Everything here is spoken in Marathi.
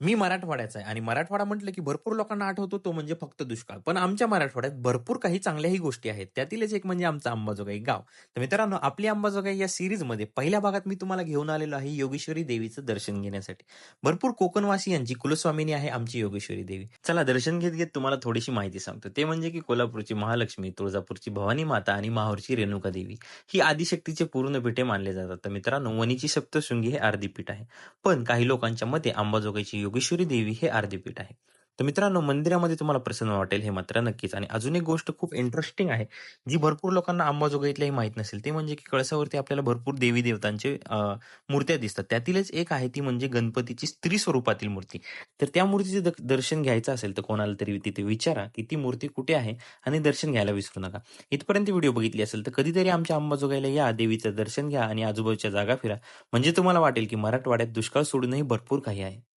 मी मराठवाड्याचा आहे आणि मराठवाडा म्हटलं की भरपूर लोकांना आठवतो तो म्हणजे फक्त दुष्काळ. पण आमच्या मराठवाड्यात भरपूर काही चांगल्याही गोष्टी आहेत. त्यातीलच एक म्हणजे आमचं अंबाजोगाई गाव. तर मित्रांनो आपली अंबाजोगाई या सिरीजमध्ये पहिल्या भागात मी तुम्हाला घेऊन आलेलो आहे योगेश्वरी देवीचं दर्शन घेण्यासाठी. भरपूर कोकणवासियांची कुलस्वामिनी आहे आमची योगेश्वरी देवी. चला दर्शन घेत घेत तुम्हाला थोडीशी माहिती सांगतो. ते म्हणजे की कोल्हापूरची महालक्ष्मी, तुळजापूरची भवानी माता आणि माहूरची रेणुका देवी ही आदिशक्तीचे पूर्ण पीठे मानले जातात. तर मित्रांनो वणीची सप्तशृंगी हे अर्धी पीठ आहे. पण काही लोकांच्या मते अंबाजोगाईची योगेश्वरी देवी हे अर्धे आहे. तर मित्रांनो मंदिरामध्ये तुम्हाला प्रसन्न वाटेल हे मात्र नक्कीच. आणि अजून एक गोष्ट खूप इंटरेस्टिंग आहे, जी भरपूर लोकांना अंबाजोगाईतल्याही माहीत नसेल. ते म्हणजे की कळसावरती आपल्याला भरपूर देवी-देवतांचे मूर्त्या दिसतात. त्यातीलच एक आहे ती म्हणजे गणपतीची स्त्री स्वरूपातील मूर्ती. तर त्या मूर्तीचे दर्शन घ्यायचं असेल तर कोणाला तरी तिथे विचारा, की ती मूर्ती कुठे आहे आणि दर्शन घ्यायला विसरू नका. इथपर्यंत व्हिडिओ बघितली असेल तर कधीतरी आमच्या अंबाजोगाईला या, देवीचं दर्शन घ्या आणि आजूबाजूच्या जागा फिरा. म्हणजे तुम्हाला वाटेल की मराठवाड्यात दुष्काळ सोडूनही भरपूर काही आहे.